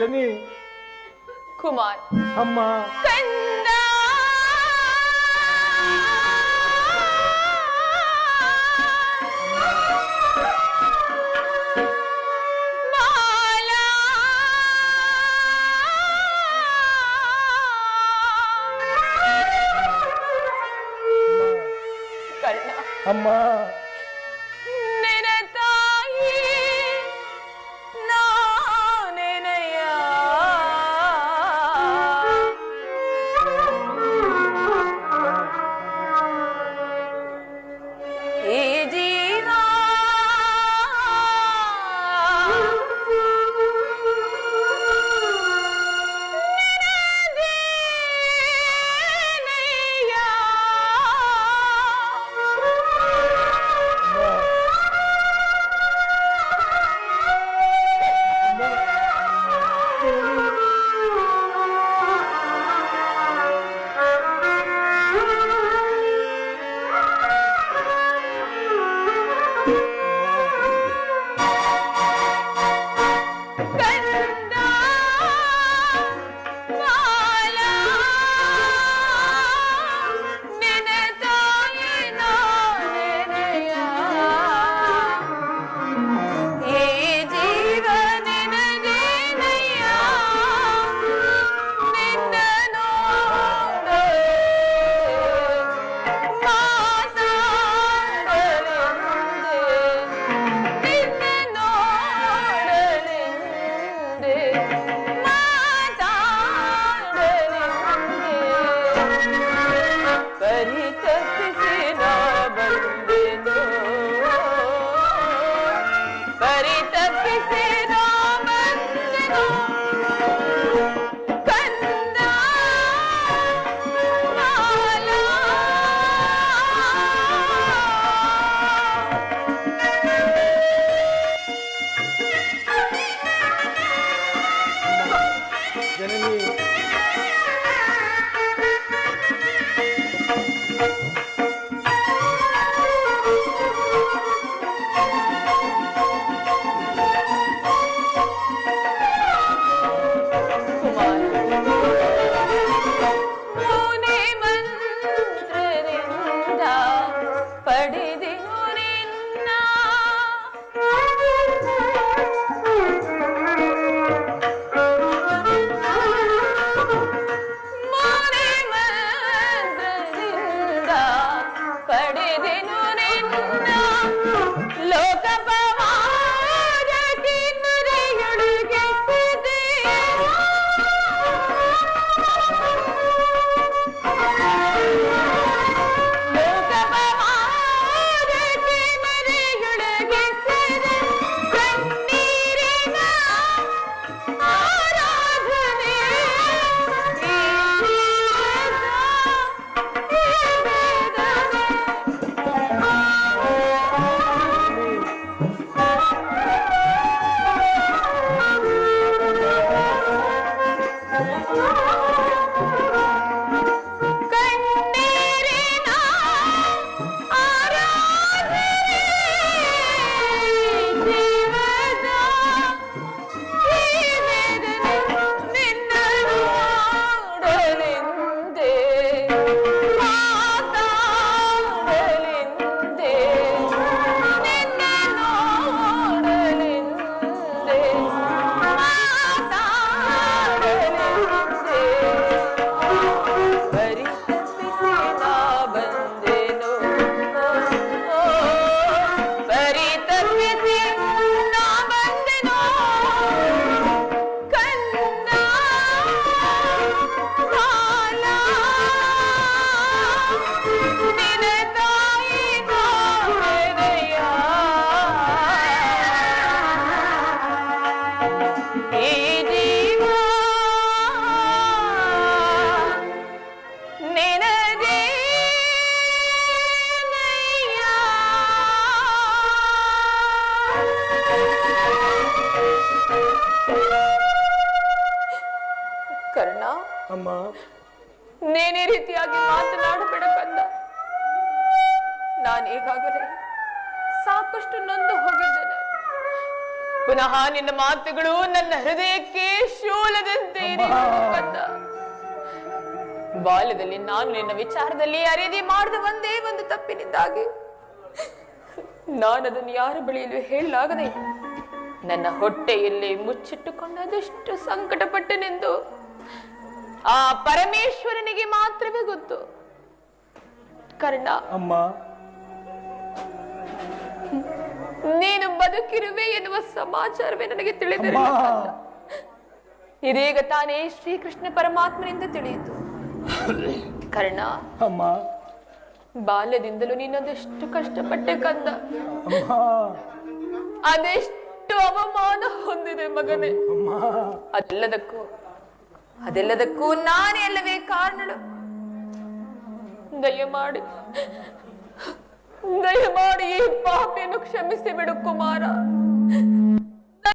ಜನಿ ಕುಮಾರ್ ಅಮ್ಮ ಕಂದ ಬಾಲ Jenny. ಕರ್ಣ ಅಮ್ಮ. ನೇನೇ ರೀತಿಯಾಗಿ ಮಾತನಾಡಬೇಡ ಕಂದ. ನಾನು ಈಗಾಗಲೇ ಸಾಕಷ್ಟು ನೊಂದು ಹೋಗಿದ್ದೇನೆ. ಪುನಃ ನಿನ್ನ ಮಾತುಗಳು ನನ್ನ ಹೃದಯಕ್ಕೆ ಶೂಲದಂತೆ ಕಂದ. ಬಾಲ್ಯದಲ್ಲಿ ನಾನು ನಿನ್ನ ವಿಚಾರದಲ್ಲಿ ಅರಿದಿ ಮಾಡಿದ ಒಂದೇ ಒಂದು ತಪ್ಪಿನಿಂದಾಗಿ ನಾನು ಅದನ್ನು ಯಾರ ಬಳಿಯಲ್ಲೂ ಹೇಳಲಾಗದೆ ನನ್ನ ಹೊಟ್ಟೆಯಲ್ಲಿ ಮುಚ್ಚಿಟ್ಟುಕೊಂಡದಷ್ಟು ಸಂಕಟಪಟ್ಟನೆಂದು ಆ ಪರಮೇಶ್ವರನಿಗೆ ಮಾತ್ರವೇ ಗೊತ್ತು. ಕರ್ಣ. ಅಮ್ಮ. ನೀನು ಬದುಕಿರುವೆ ಎನ್ನುವ ಸಮಾಚಾರವೇ ನನಗೆ ತಿಳಿದಿರಲಿಲ್ಲ. ಇದೀಗ ತಾನೇ ಶ್ರೀಕೃಷ್ಣ ಪರಮಾತ್ಮನಿಂದ ತಿಳಿಯಿತು. ಕರ್ಣ. ಅಮ್ಮ. ಬಾಲ್ಯದಿಂದಲೂ ನೀನದೆಷ್ಟು ಕಷ್ಟಪಟ್ಟೆ ಕಂದ. ಅದೆಷ್ಟು ಅವಮಾನ ಹೊಂದಿದೆ ಮಗನೇ. ಅದೆಲ್ಲದಕ್ಕೂ ಅದೆಲ್ಲದಕ್ಕೂ ನಾನೇ ಅಲ್ಲವೇ ಕಾರಣಳು ದಯಮಾಡಿ ದಯಮಾಡಿ ಈ ಪಾಪಿಯನ್ನು ಕ್ಷಮಿಸಿ ಬಿಡು ಕುಮಾರ.